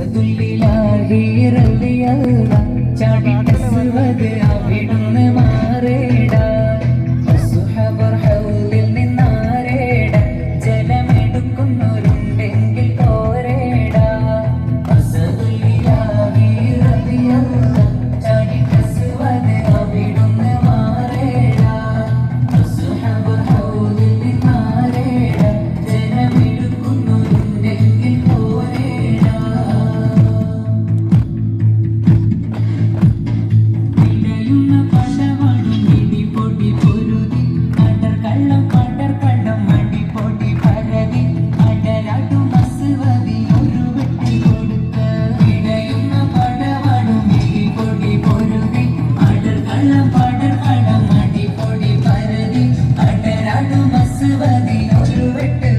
റളിയല്ലാഹ് ചാടി Swaying to the rugby